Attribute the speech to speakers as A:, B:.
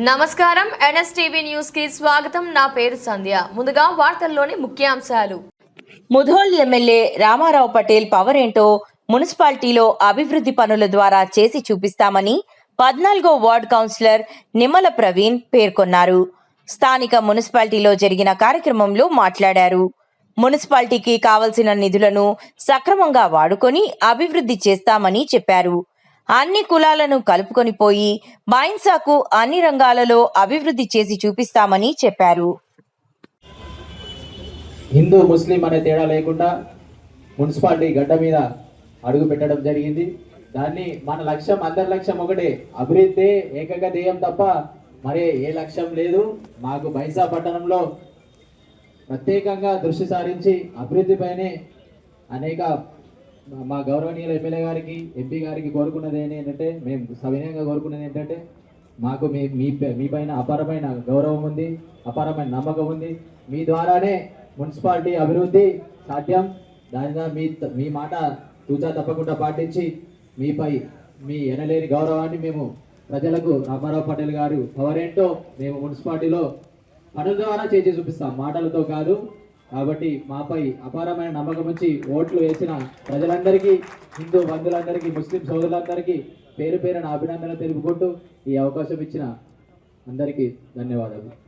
A: నమస్కారం. ఎన్ఎస్టీవీ న్యూస్కి స్వాగతం. నా పేరు సంధ్య. ముందుగా వార్తల్లోని ముఖ్యాంశాలు.
B: ముధోల్ ఎమ్మెల్యే రామారావు పటేల్ పవర్ ఏంటో మున్సిపాలిటీలో అభివృద్ధి పనుల ద్వారా చేసి చూపిస్తామని పద్నాలుగో వార్డ్ కౌన్సిలర్ నిమ్మల ప్రవీణ్ పేర్కొన్నారు. స్థానిక మున్సిపాలిటీలో జరిగిన కార్యక్రమంలో మాట్లాడారు. మున్సిపాలిటీకి కావలసిన నిధులను సక్రమంగా వాడుకొని అభివృద్ధి చేస్తామని చెప్పారు. అన్ని కులాలను కలుపుకొని పోయి బాయిన్సాకు అన్ని రంగాలలో అభివృద్ధి చేసి చూపిస్తామని చెప్పారు.
C: హిందూ ముస్లిం అనే తేడా లేకుండా మున్సిపాలిటీ గడ్డ మీద అడుగు పెట్టడం జరిగింది. దాన్ని మన లక్ష్యం అందరి లక్ష్యం ఒకటే. అభివృద్ధి ఏకగ ధ్యేయం తప్ప మరే ఏ లక్ష్యం లేదు. మాకు బైసా పట్టణంలో ప్రత్యేకంగా దృష్టి సారించి అభివృద్ధిపైనే అనేక మా గౌరవనీయుల ఎమ్మెల్యే గారికి ఎంపీ గారికి కోరుకున్నది ఏంటంటే మేము సవినయంగా కోరుకున్నది ఏంటంటే మాకు మీ మీ మీ పైన అపారమైన గౌరవం ఉంది అపారమైన నమ్మకం ఉంది. మీ ద్వారానే మున్సిపాలిటీ అభివృద్ధి సాధ్యం. దానిగా మీ మీ మాట తూచా తప్పకుండా పాటించి మీపై మీ ఎనలేని గౌరవాన్ని మేము ప్రజలకు రామారావు పటేల్ గారు పవర్ ఏంటో మేము మున్సిపాలిటీలో పనుల ద్వారా చేసి చూపిస్తాం. మాటలతో కాదు కాబట్టి మాపై అపారమైన నమ్మకం ఉంచి ఓట్లు వేసిన ప్రజలందరికీ హిందూ బంధువులందరికీ ముస్లిం సోదరులందరికీ పేరు పేరున అభినందనలు తెలుపుకుంటూ ఈ అవకాశం ఇచ్చిన అందరికీ ధన్యవాదాలు.